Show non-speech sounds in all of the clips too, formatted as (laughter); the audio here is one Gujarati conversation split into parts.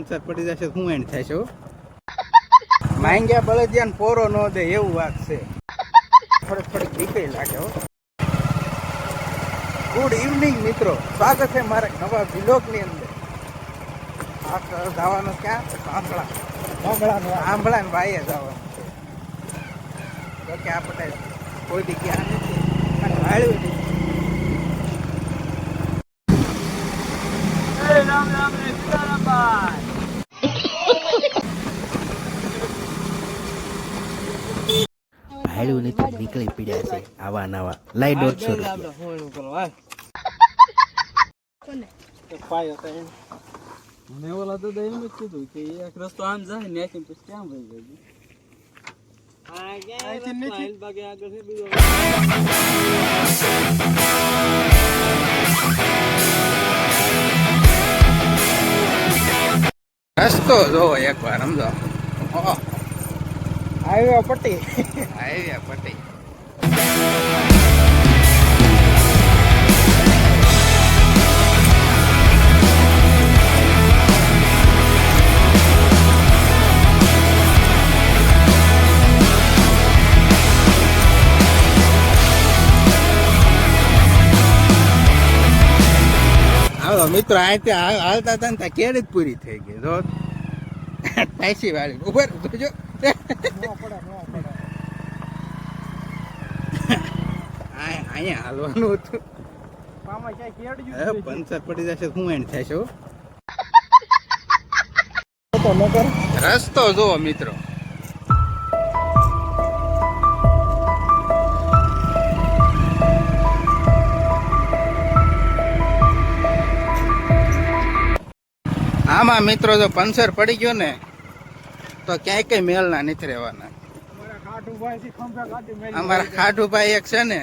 પંચર પડી જશે હું એન્ડ થશે માંગ્યા બળદિયાને પોરો ન દે એવું વાત છે. થોડીક થોડીક બીકે લાગે, હો. ગુડ ઇવનિંગ મિત્રો. સ્વાગત છે મારા નવા વિલોકની અંદર. આ જવાનું ક્યાં? આંબળા આંબળા આંબળા ને ભાઈએ જવાનું છે. કે આપણે કોઈ બી ગયા નથી. વાળ્યું નથી. ભાડું નથી નીકળી પડ્યા છે. આવા નવા લાઈ દોઢસો રૂપિયા. મને ઓલા તો એમ જ કીધું કે એક રસ્તો આમ જાય ને ત્યાંથી પછી ક્યાં ભાઈ રસ્તો જોવો એકવાર સમજો. ઓહો, હાઈવે પટ્ટી હાઈવે પટ્ટી મિત્રો અહીંથી હાલ- હાલતા હતા ને ત્યાં કેરી જ પૂરી થઈ ગઈ. જો. ટાઈસી વાળી ઉપર જોજો આ- અહીંયા હાલવાનું હતું. પંચર પડી જશે હું એન્ડ થશે રસ્તો જુઓ મિત્રો. આમાં, મિત્રો, જો પંચર પડી ગયો ને તો ક્યાંય કઈ મેલના નથી રહેવાના. અમારા ખાટુભાઈ એક છે ને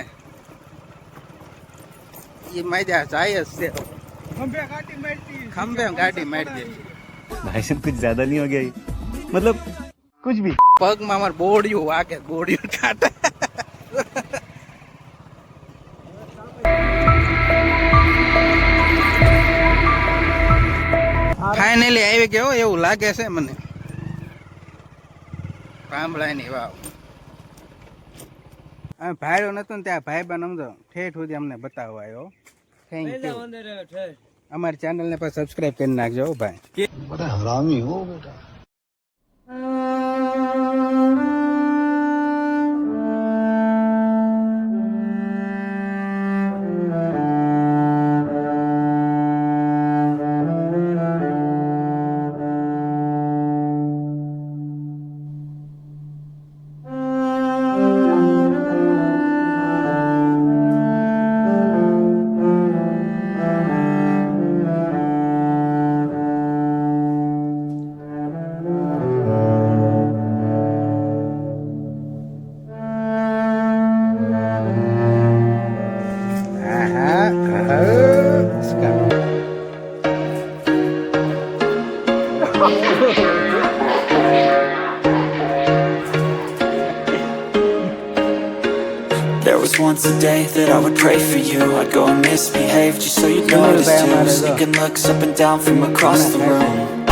એ મજા જાય જ છે. ખંભે ગાડી મારી દે. ભાઈ સાહેબ કુછ જ્યાદા નહીં હો ગયા મતલબ કુછ ભી. પગમાં અમાર બોડિયું વાગે બોડિયું કાટે ફાઇનલી આવી ગયો એવું લાગે છે મને. પાંભળાની વાવ. અમે ભાઈઓ નતો ને ત્યાં ભાઈ બન સમજો ઠેઠ સુધી અમને બતાવવા આવ્યો. થેન્ક યુ અમારી ચેનલને પણ સબસ્ક્રાઇબ કરી નાખજો હો ભાઈ. was once a day that I would pray for you I'd go and misbehave just so you'd notice too Sneaking looks up and down from across the room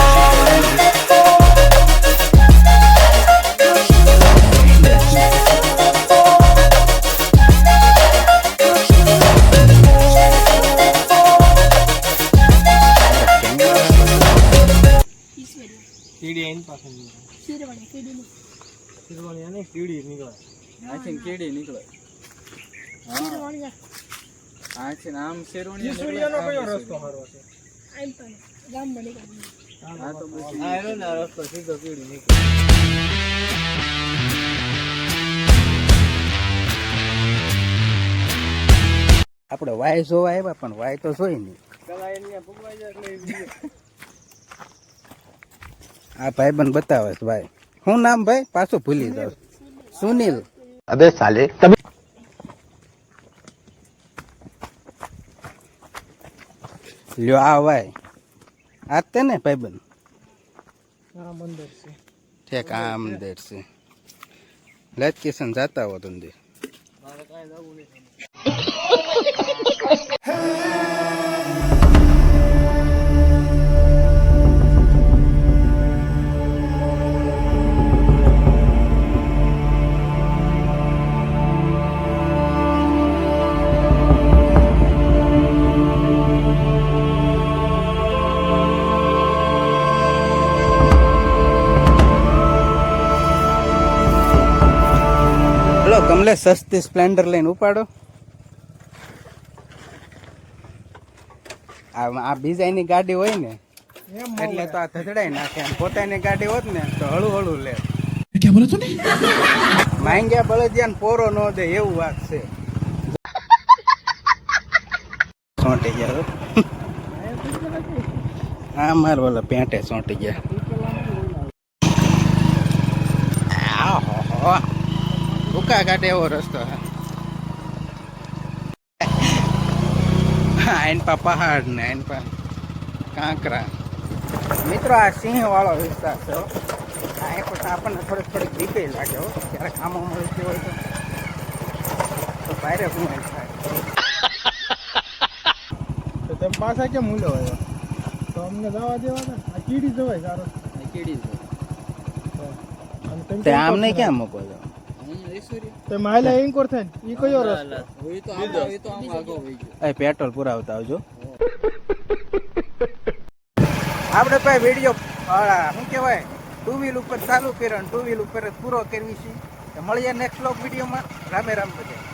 કીડી એની પાસે શિરવાણી આને કીડી નીકળે આથી કીડી નીકળે આ. છે નામ છે? આમ તો આપણે વાય જોવા આવ્યા પણ વાય તો જોઈ નહીં. આ ભાઈ બન બતાવે ભાઈ હું નામ ભાઈ? પાછું ભૂલી જાવ સુનિલ. અબે સાલે તમે લ્યો આ ભાઈ આ તે ને ભાઈબંધ? આ મંદિર છે. ઠેક છે. લત કિશન જાતા હો તુંદી મારે કાંઈ જવું નહીં હાલો કમલે સસ્તી સ્પ્લેન્ડર લઈને ઉપાડો. આ આ બીજાની ગાડી હોય ને એટલે તો આ ધધડાઈ નાખે. પોતાની ગાડી હોત ને તો હળુ હળુ લે માંગ્યા બળદિયા ને પોરો નો દે એવું વાત છે. સોંટી ગયા હા. માર બોલો પેન્ટે સોંટી ગયા. આહો ભૂકા કાઢે એવો રસ્તો આઈન પા પહાડ ને આઈન પા કાંકરા. મિત્રો આ સિંહ વાળો વિસ્તાર છે આ એક વખત આપણને થોડીક થોડીક બીકે લાગે હો. ત્યારે કામો મળતી હોય તો. ભારે હું થાય. તો તમે પાછા કેમ મૂલ્યો હોય તો અમને જવા દેવા ને આ કીડી જવાય સારો કીડી જવાય આમને ક્યાં મૂકો છો? પેટ્રોલ પુરાવતા આવજો. (laughs) આપણે ભાઈ વીડિયો શું કહેવાય? ટુ વ્હીલ ઉપર ચાલુ કર્યો ટુ વ્હીલ ઉપર જ પૂરો કરવી છે. મળીએ નેક્સ્ટ વીડિયો વિડીયોમાં રામે રામ બધા.